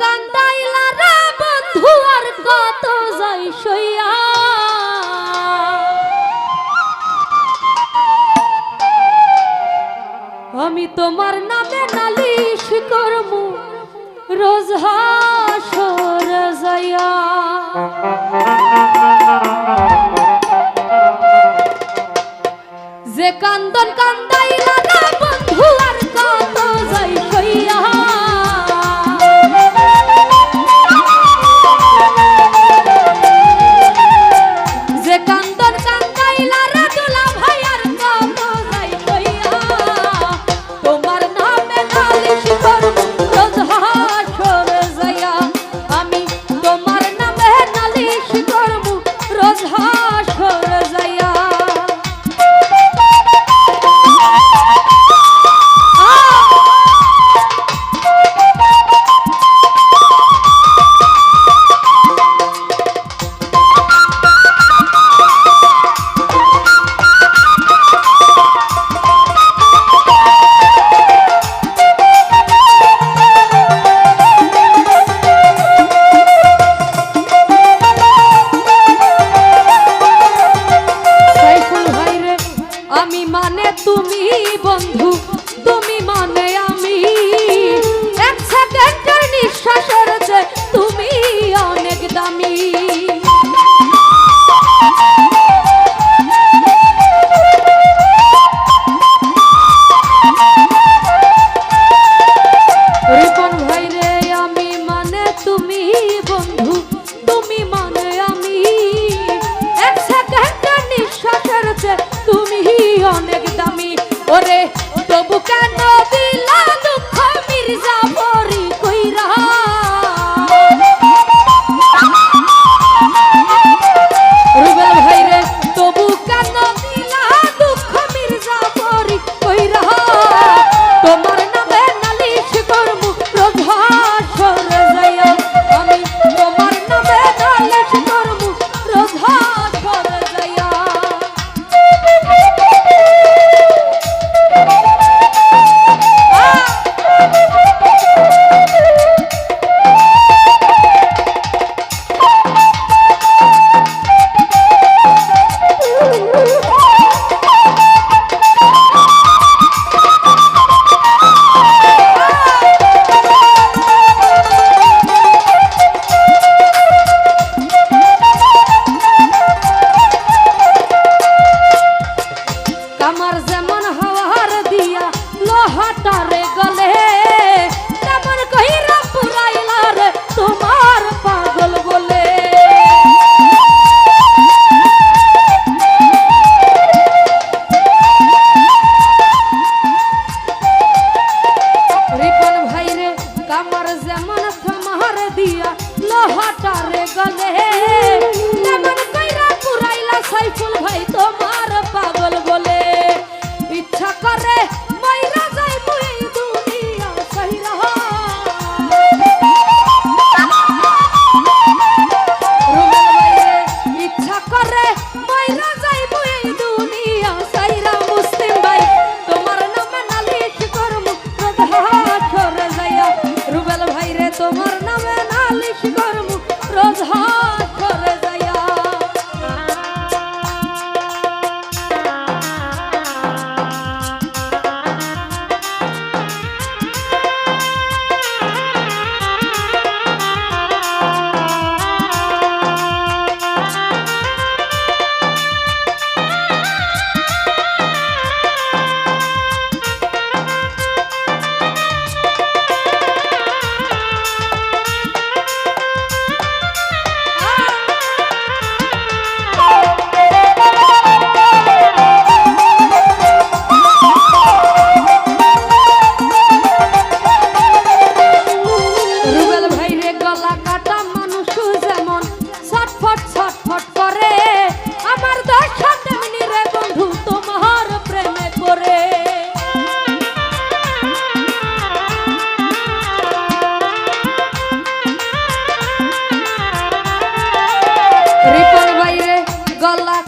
কান্দাইলা রে বন্ধু যাই সইয়া। আমি তোমার নামে নালিশ করব রোজ হাসর যাইয়া। যে কান্দন কান্দাইলা না মানে তুমি বন্ধু তুমি মানে আমি। এক সেকেন্ডের নিঃশ্বাসের তুমি অনেক দামি। Thank you. চুল ভাই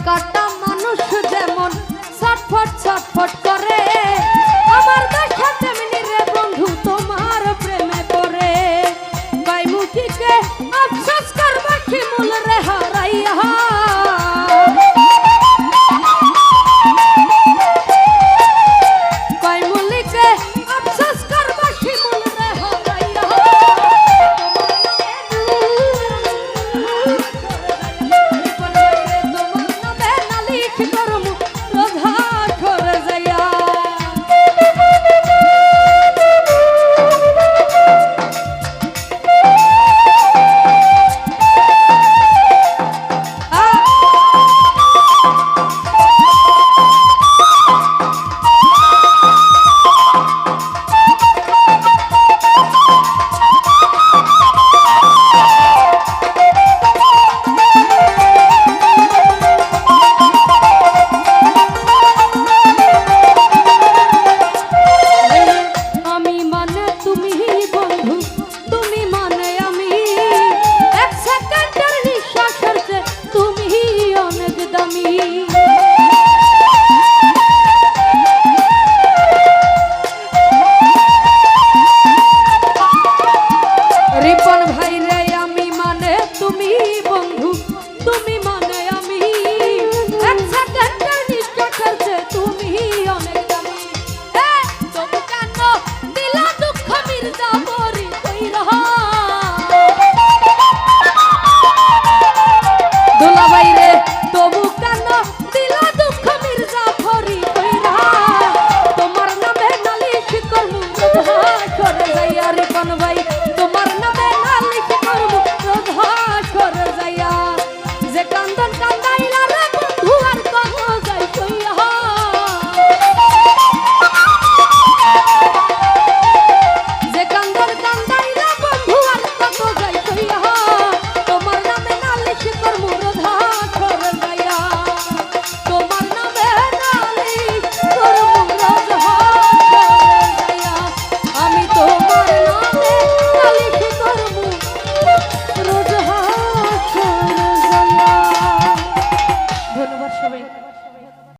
কাটা